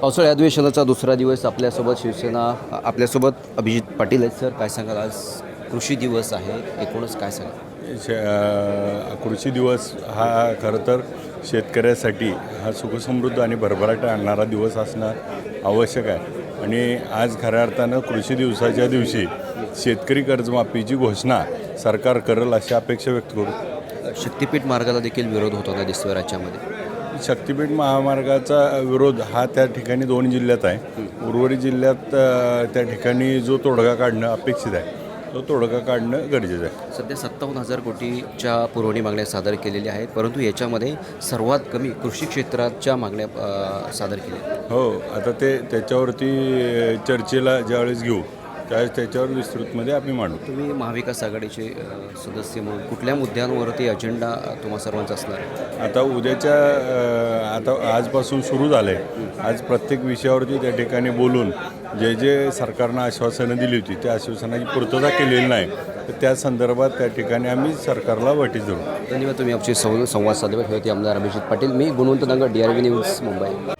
पावसाळ्या अधिवेशनाचा दुसरा दिवस आपल्यासोबत शिवसेना आपल्यासोबत अभिजित पाटील आहेत. सर काय सांगाल? आज कृषी दिवस आहे. एकूणच काय सांगाल? कृषी दिवस हा खरं तर शेतकऱ्यासाठी हा सुखसमृद्ध आणि भरभराट आणणारा दिवस असणं आवश्यक आहे. आणि आज खऱ्या अर्थानं कृषी दिवसाच्या दिवशी शेतकरी कर्जमाफीची घोषणा सरकार करेल अशी अपेक्षा व्यक्त करू. शक्तीपीठ मार्गाला देखील विरोध होताना दिसतोय राज्यामध्ये. शक्तीपीठ महामार्गाचा विरोध हा त्या ठिकाणी दोन जिल्ह्यात आहे उर्वरित जिल्ह्यात त्या ठिकाणी जो तोडगा काढणं अपेक्षित आहे तो तोडगा काढणं गरजेचं आहे सध्या सत्तावन्न हजार कोटीच्या पुरवणी मागण्या सादर केलेल्या आहेत परंतु याच्यामध्ये सर्वात कमी कृषी क्षेत्राच्या मागण्या सादर केल्या. हो आता ते त्याच्यावरती चर्चेला ज्यावेळेस घेऊ त्यावेळेस त्याच्यावर विस्तृतमध्ये आम्ही मांडू. तुम्ही महाविकास आघाडीचे अ, सदस्य म्हणून कुठल्या मुद्द्यांवरती अजेंडा तुम्हा सर्वांचा असणार? आहे आता उद्याच्या अ, आता आजपासून सुरू झालं आहे आज प्रत्येक विषयावरती त्या ठिकाणी बोलून जे जे सरकारनं आश्वासनं दिली होती त्या आश्वासनाची पूर्तता केलेली नाही. तर त्या संदर्भात त्या ठिकाणी आम्ही सरकारला वाटी धरू. धन्यवाद तुम्ही आमचे संव संवाद साधले होते आमदार अभिजित पाटील. मी Gunwant Nagar D R V news Mumbai.